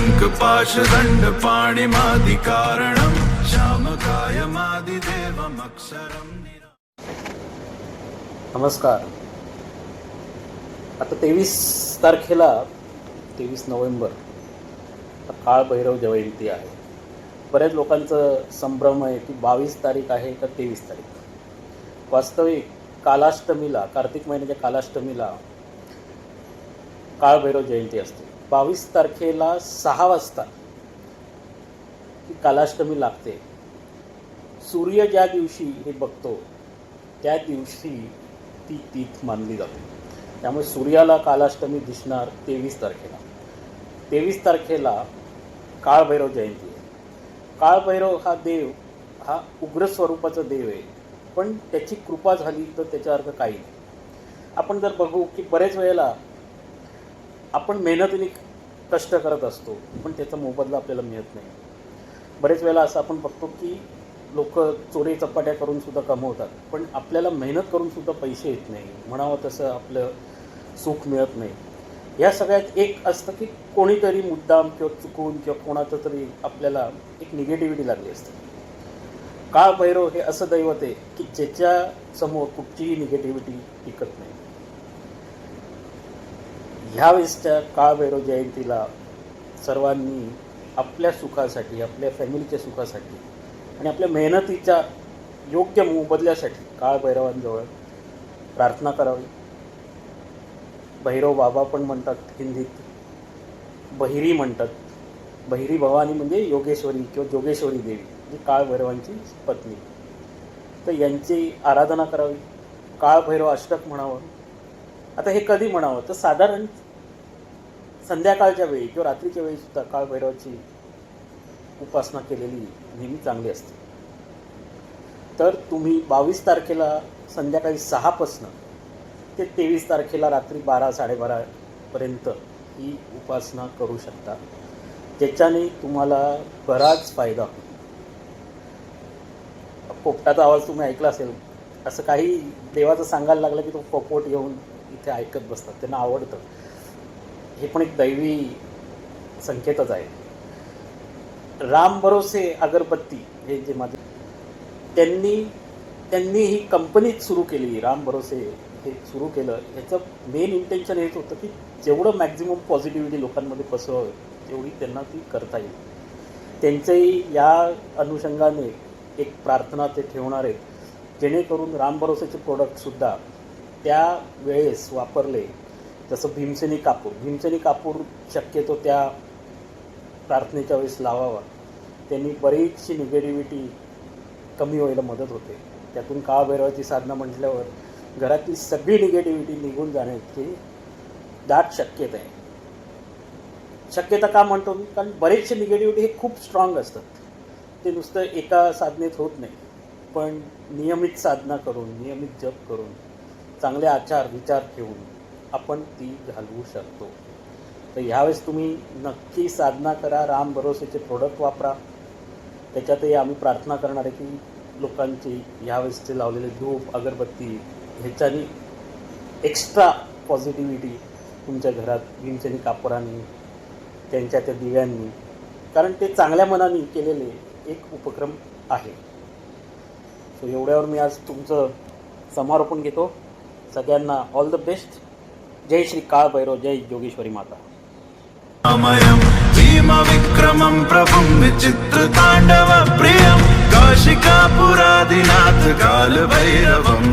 दंड पाणिमादि कारणं श्यामकायमादिदेवमक्षरम् नमस्कार. आता तेवीस तारखेला तेवीस नोव्हेंबर काळभैरव जयंती आहे. बऱ्याच लोकांचं संभ्रम आहे की बावीस तारीख आहे का तेवीस तारीख. वास्तविक कालाष्टमीला कार्तिक महिन्याच्या कालाष्टमीला काळभैरव जयंती असते. बावीस तारखेला सहा वाजता ती कालाष्टमी लागते. सूर्य ज्या दिवशी हे बघतो त्या दिवशी ती तीथ मानली जाते. त्यामुळे सूर्याला कालाष्टमी दिसणार तेवीस तारखेला. तेवीस तारखेला काळभैरव जयंती आहे. काळभैरव हा देव हा उग्र स्वरूपाचा देव आहे. पण त्याची कृपा झाली तर त्याचा अर्थ काही नाही. आपण जर बघू की बरेच वेळेला आपण मेहनतीने कष्ट करत असतो पण त्याचा मोबदला आपल्याला मिळत नाही. बरेच वेळेला असं आपण बघतो की लोक चोरी चपाट्या करूनसुद्धा कमवतात पण आपल्याला मेहनत करूनसुद्धा पैसे येत नाही. म्हणावं तसं आपलं सुख मिळत नाही. या सगळ्यात एक असतं की कोणीतरी मुद्दाम किंवा चुकून किंवा कोणाचं तरी आपल्याला एक निगेटिव्हिटी लागली असते. काळ भैरव हे असं दैवत आहे की ज्याच्यासमोर कुठचीही निगेटिव्हिटी टिकत नाही. ह्यावेळेसच्या वेळेसच्या काळभैरव जयंतीला सर्वांनी आपल्या सुखासाठी आपल्या फॅमिलीच्या सुखासाठी आणि आपल्या मेहनतीच्या योग्य मोबदल्यासाठी काळभैरवांजवळ प्रार्थना करावी. भैरव बाबा पण म्हणतात हिंदीत बहिरी म्हणतात. बहिरी भवानी म्हणजे योगेश्वरी किंवा जोगेश्वरी देवी जी काळभैरवांची पत्नी. तर यांची आराधना करावी. काळभैरव अष्टक म्हणावं. आता हे कधी म्हणावं? तर साधारण संध्याकाळच्या वेळी किंवा रात्रीच्या वेळी सुद्धा काळभैरवाची उपासना केलेली नेहमी चांगली असते. तर तुम्ही बावीस तारखेला संध्याकाळी सहापासनं ते तेवीस तारखेला रात्री बारा साडेबारापर्यंत ही उपासना करू शकता. ज्याच्याने तुम्हाला बराच फायदा होईल. पोपटाचा आवाज तुम्ही ऐकला असेल. असं काही देवाचं सांगायला लागलं की तो पोपट येऊन इथे ऐकत बसतात त्यांना आवडतं. हे पण एक दैवी संकेतच आहे. राम भरोसे अगरबत्ती हे जे माझे त्यांनी त्यांनी ही कंपनीच सुरू केली. राम भरोसे हे सुरू केलं. ह्याचं मेन इंटेन्शन हेच होतं की जेवढं मॅक्झिमम पॉझिटिव्हिटी लोकांमध्ये पसरवावी तेवढी त्यांना ती करता येईल. त्यांचंही या अनुषंगाने एक प्रार्थना ते ठेवणार आहेत. जेणेकरून राम भरोसेचे प्रोडक्टसुद्धा त्या वेळेस वापरले जसं भीमसेनी कापूर. भीमसेनी कापूर शक्यतो त्या प्रार्थनेच्या वेळेस लावावा. त्यांनी बरीचशी निगेटिव्हिटी कमी व्हायला मदत होते. त्यातून काळभैरवाची साधना म्हटल्यावर घरातली सगळी निगेटिव्हिटी निघून जाण्याची दाट शक्यता आहे. शक्यता का म्हणतो मी? कारण बरेचसे निगेटिव्हिटी हे खूप स्ट्रॉंग असतात. ते नुसतं एका साधनेत होत नाही. पण नियमित साधना करून नियमित जप करून चांगले आचार विचार ठेवून आपण ती घालवू शकतो. तर ह्यावेळेस तुम्ही नक्की साधना करा राम भरोसेचे प्रोडक्ट वापरा. त्याच्यातही आम्ही प्रार्थना करणार आहे की लोकांची ह्यावेळेसचे लावलेले धूप अगरबत्ती ह्याच्यानी एक्स्ट्रा पॉझिटिव्हिटी तुमच्या घरात भीमसेनी कापरांनी त्यांच्या त्या दिव्यांनी कारण ते चांगल्या मनाने केलेले एक उपक्रम आहे. सो एवढ्यावर मी आज तुमचं समारोपण घेतो. सगळ्यांना ऑल द बेस्ट जय श्री काळ भैरव जय योगेश्वरी माता अमयं भीमविक्रमं प्रभुं विचित्रताण्डवप्रियं काशिकापुरादिनाथ कालभैरवं